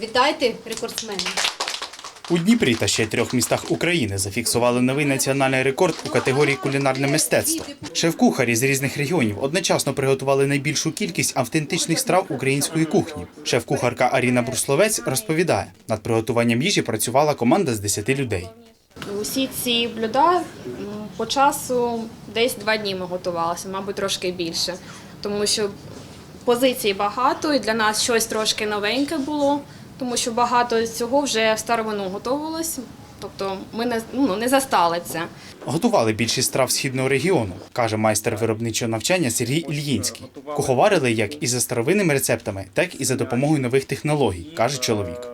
Вітайте, рекордсмени! У Дніпрі та ще трьох містах України зафіксували новий національний рекорд у категорії кулінарне мистецтво. Шеф-кухарі з різних регіонів одночасно приготували найбільшу кількість автентичних страв української кухні. Шеф-кухарка Аріна Брусловець розповідає, над приготуванням їжі працювала команда з 10 людей. Усі ці блюда по часу десь два дні ми готувалися, мабуть, трошки більше. Тому що позицій багато, і для нас щось трошки новеньке було, тому що багато цього вже в старовину готувалось. Тобто ми не, ну, не застали це. Готували більшість страв східного регіону, каже майстер виробничого навчання Сергій Ільїнський. Куховарили як і за старовинними рецептами, так і за допомогою нових технологій, каже чоловік.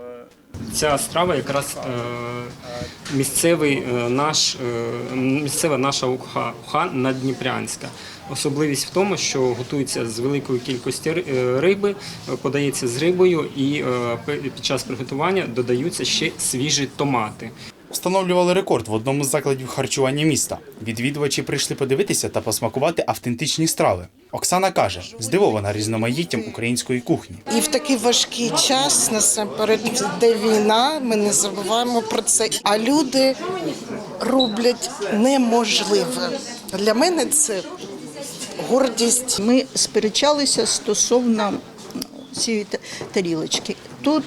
Ця страва якраз е, місцевий е, наш, е, місцева наша уха, уха наддніпрянська. Особливість в тому, що готується з великої кількості е, риби, подається з рибою, і під час приготування додаються ще свіжі томати. Встановлювали рекорд в одному з закладів харчування міста. Відвідувачі прийшли подивитися та посмакувати автентичні страви. Оксана каже, здивована різноманіттям української кухні. І в такий важкий час насамперед, де війна, ми не забуваємо про це. А люди роблять неможливе. Для мене це гордість. Ми сперечалися стосовно цієї тарілочки. Тут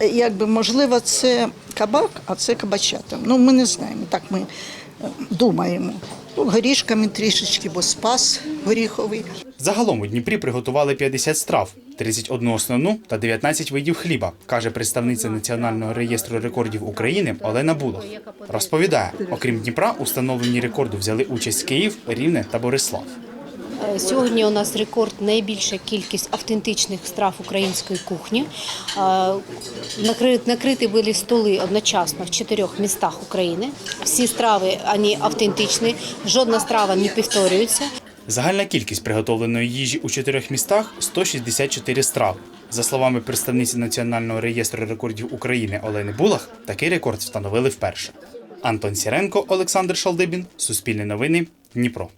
якби можливо це кабак, а це кабачата. Ну ми не знаємо. Так ми е, думаємо. Ну, горішками трішечки, бо спас горіховий. Загалом у Дніпрі приготували 50 страв, 31 основну та 19 видів хліба, каже представниця Національного реєстру рекордів України Олена Булах. Розповідає, окрім Дніпра, установлені рекорди взяли участь Київ, Рівне та Борислав. Е, Сьогодні у нас рекорд найбільша кількість автентичних страв української кухні. Е, накри- Накриті були столи одночасно в чотирьох містах України. Всі страви вони автентичні, жодна страва не повторюється. Загальна кількість приготовленої їжі у чотирьох містах 164 страви. За словами представниці Національного реєстру рекордів України Олени Булах, такий рекорд встановили вперше. Антон Сіренко, Олександр Шалдибін, Суспільне новини, Дніпро.